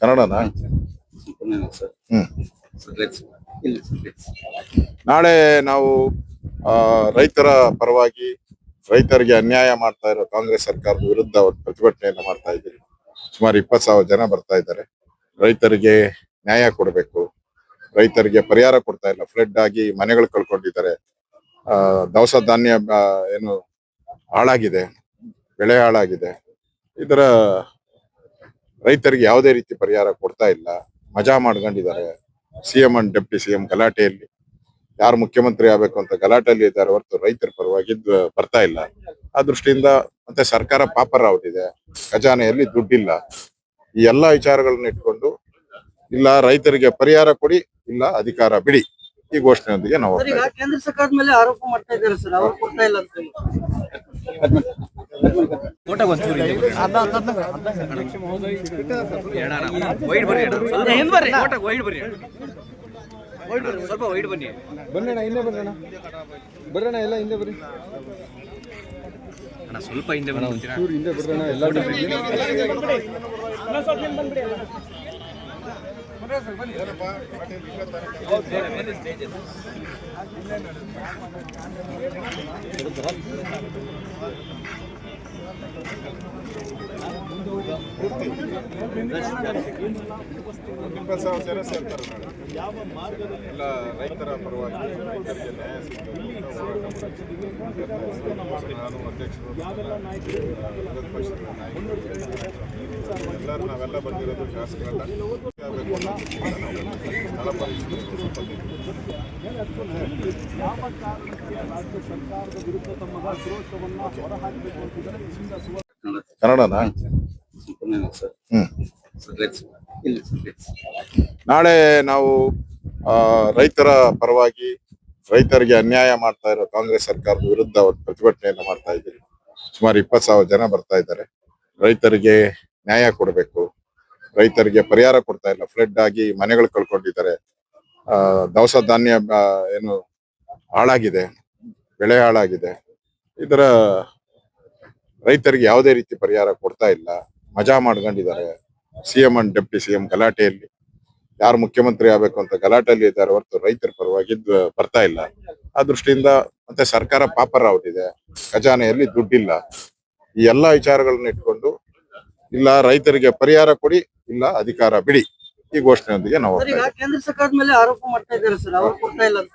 ಕನ್ನಡನಾ? ಹ್ಮ್. ನಾಳೆ ನಾವು ಆ, ರೈತರ ಪರವಾಗಿ ರೈತರಿಗೆ ಅನ್ಯಾಯ ಮಾಡ್ತಾ ಇರೋ ಕಾಂಗ್ರೆಸ್ ಸರ್ಕಾರದ ವಿರುದ್ಧ ಒಂದು ಪ್ರತಿಭಟನೆಯನ್ನು ಮಾಡ್ತಾ ಇದ್ದೀವಿ. ಸುಮಾರು ಇಪ್ಪತ್ತು ಸಾವಿರ ಜನ ಬರ್ತಾ ಇದ್ದಾರೆ. ರೈತರಿಗೆ ನ್ಯಾಯ ಕೊಡಬೇಕು. ರೈತರಿಗೆ ಪರಿಹಾರ ಕೊಡ್ತಾ ಇಲ್ಲ. ಫ್ಲಡ್ ಆಗಿ ಮನೆಗಳು ಕಳ್ಕೊಂಡಿದ್ದಾರೆ. ದವಸ ಧಾನ್ಯ ಏನು ಹಾಳಾಗಿದೆ. ಬೆಳೆ ಹಾಳಾಗಿದೆ. ಇದರ ರೈತರಿಗೆ ಯಾವುದೇ ರೀತಿ ಪರಿಹಾರ ಕೊಡ್ತಾ ಇಲ್ಲ. ಮಜಾ ಮಾಡ್ಕೊಂಡಿದ್ದಾರೆ. ಸಿಎಂ ಅಂಡ್ ಡೆಪ್ಟಿ ಸಿಎಂ ಗಲಾಟೆಯಲ್ಲಿ. ಯಾರು ಮುಖ್ಯಮಂತ್ರಿ ಆಗ್ಬೇಕು ಅಂತ ಗಲಾಟೆಯಲ್ಲಿ ಇದ್ದಾರೆ ಹೊರತು ರೈತರ ಪರವಾಗಿ ಬರ್ತಾ ಇಲ್ಲ. ಆ ದೃಷ್ಟಿಯಿಂದ ಮತ್ತೆ ಸರ್ಕಾರ ಪಾಪರಾವ್ತಿದೆ ಖಜಾನೆಯಲ್ಲಿ ದುಡ್ಡಿಲ್ಲ. ಈ ಎಲ್ಲಾ ವಿಚಾರಗಳನ್ನ ಇಟ್ಕೊಂಡು ಇಲ್ಲ ರೈತರಿಗೆ ಪರಿಹಾರ ಕೊಡಿ ಇಲ್ಲ ಅಧಿಕಾರ ಬಿಡಿ. ಈ ಘೋಷಣೆಯೊಂದಿಗೆ ನಾವು ಕೇಂದ್ರ ಸರ್ಕಾರದ ಮೇಲೆ ಆರೋಪ ಮಾಡ್ತಾ ಇದ್ದಾರೆ ಸರ್. ಅವ್ರು ಕೊಡ್ತಾ ಇಲ್ಲ ಅಂತ ಹೇಳಿ ವೈಡ್ ಬರ್ರಿ ಅಣ್ಣ. ವೈಡ್ ಬರ್ರಿ ಸ್ವಲ್ಪ ವೈಡ್ ಬನ್ನಿ ಬನ್ನಣ್ಣ ಹಿಂದೆ ಬರ್ರಣ್ಣ ಬರ್ರಣ್ಣ ಎಲ್ಲ ಹಿಂದೆ ಬರ್ರಿ ಅಣ್ಣ ಸ್ವಲ್ಪ ಹಿಂದೆ ಬಂದು ಬರ್ತೀರಾ? ಚೂರು ಹಿಂದೆ ಬರ್ರಣ್ಣ ಎಲ್ಲ ಇಪ್ಪತ್ತು ಸಾವಿರ ಜನ ಸೇರ್ತಾರೆ ನಾಳೆ. ಎಲ್ಲ ರೈತರ ಪರವಾಗಿ ರೈತರಿಗೆ ನ್ಯಾಯ ಸಿಗ್ತದೆ. ನಾನು ಅಧ್ಯಕ್ಷರು ವಿರೋಧ ಪಕ್ಷದ ನಾಯಕರು ಎಲ್ಲರೂ ನಾವೆಲ್ಲ ಬಂದಿರೋದು ಶಾಸಕರೆಲ್ಲ. ಸ್ಥಳ ಸರ್ ಸರ್ ನಾಳೆ ನಾವು ರೈತರ ಪರವಾಗಿ ರೈತರಿಗೆ ಅನ್ಯಾಯ ಮಾಡ್ತಾ ಇರೋ ಕಾಂಗ್ರೆಸ್ ಸರ್ಕಾರದ ವಿರುದ್ಧ ಒಂದು ಪ್ರತಿಭಟನೆಯನ್ನು ಮಾಡ್ತಾ ಇದ್ದೀವಿ. ಸುಮಾರು ಇಪ್ಪತ್ತು ಜನ ಬರ್ತಾ ಇದ್ದಾರೆ. ರೈತರಿಗೆ ನ್ಯಾಯ ಕೊಡಬೇಕು. ರೈತರಿಗೆ ಪರಿಹಾರ ಕೊಡ್ತಾ ಇಲ್ಲ. ಫ್ಲಡ್ ಆಗಿ ಮನೆಗಳು ಕಳ್ಕೊಂಡಿದ್ದಾರೆ. ದವಸ ಧಾನ್ಯ ಏನು ಹಾಳಾಗಿದೆ. ಬೆಳೆ ಹಾಳಾಗಿದೆ. ಇದರ ರೈತರಿಗೆ ಯಾವುದೇ ರೀತಿ ಪರಿಹಾರ ಕೊಡ್ತಾ ಇಲ್ಲ. ಮಜಾ ಮಾಡ್ಕೊಂಡಿದ್ದಾರೆ. ಸಿಎಂ ಅಂಡ್ ಡೆಪ್ಟಿ ಸಿಎಂ ಗಲಾಟೆಯಲ್ಲಿ. ಯಾರು ಮುಖ್ಯಮಂತ್ರಿ ಆಗ್ಬೇಕು ಅಂತ ಗಲಾಟೆಯಲ್ಲಿ ಇದ್ದಾರೆ ಹೊರತು ರೈತರ ಪರವಾಗಿ ಬರ್ತಾ ಇಲ್ಲ. ಆ ದೃಷ್ಟಿಯಿಂದ ಮತ್ತೆ ಸರ್ಕಾರ ಪಾಪರಾವ್ತಿದೆ ಖಜಾನೆಯಲ್ಲಿ ದುಡ್ಡಿಲ್ಲ. ಈ ಎಲ್ಲಾ ವಿಚಾರಗಳನ್ನ ಇಟ್ಕೊಂಡು ಇಲ್ಲ, ರೈತರಿಗೆ ಪರಿಹಾರ ಕೊಡಿ, ಇಲ್ಲ, ಅಧಿಕಾರ ಬಿಡಿ. ಈ ಘೋಷಣೆಯೊಂದಿಗೆ ನಾವು ಕೇಂದ್ರ ಸರ್ಕಾರದ ಮೇಲೆ ಆರೋಪ ಮಾಡ್ತಾ ಇದ್ದಾರೆ ಸರ್, ಅವ್ರು ಕೊಡ್ತಾ ಇಲ್ಲ ಅಂತ